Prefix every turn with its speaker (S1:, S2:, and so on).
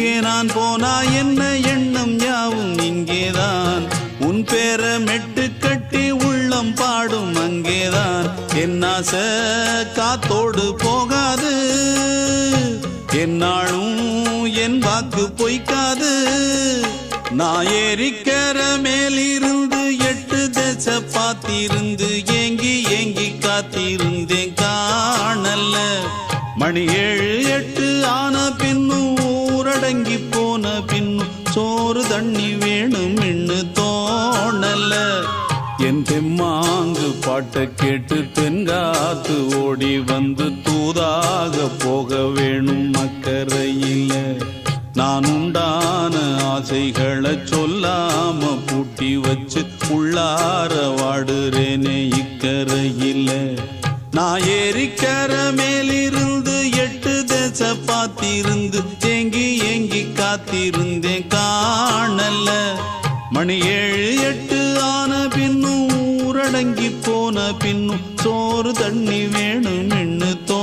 S1: எங்கே நான் போனா என்ன எண்ணம் யாவும் இங்கேதான். உன் பேர மெட்டு கட்டி உள்ளம் பாடும் அங்கேதான். என்னாச காத்தோடு போகாது. என்னாலும் என் வாக்கு பொய்க்காது. நான் ஏறிக்கர மேலிருந்து எட்டு தச பாத்திருந்து ஏங்கி ஏங்கி காத்திருந்தேன். காணல்ல. மணி ஏழு எட்டு இறங்கி போன பின்னும் சோறு தண்ணி வேணும் இன்னு தோணல. என் தெம்மாங்கு பாட்டை கேட்டு தென்காத்து ஓடி வந்து தூதாக போக வேணும் அக்கறையில. நான் உண்டான ஆசைகளை சொல்லாம பூட்டி வச்சு உள்ளார வாடுறேனே இக்கரையில் நான் ஏறிக்கர மேலிருந்து எட்டு தேச பார்த்திருந்து ஏங்கி ஏங்கி காத்திருந்தேன் காணல மணி ஏழு எட்டு ஆன பின்னும் ஊரடங்கி போன பின்னும் சோறு தண்ணி வேணும் இன்னு தோ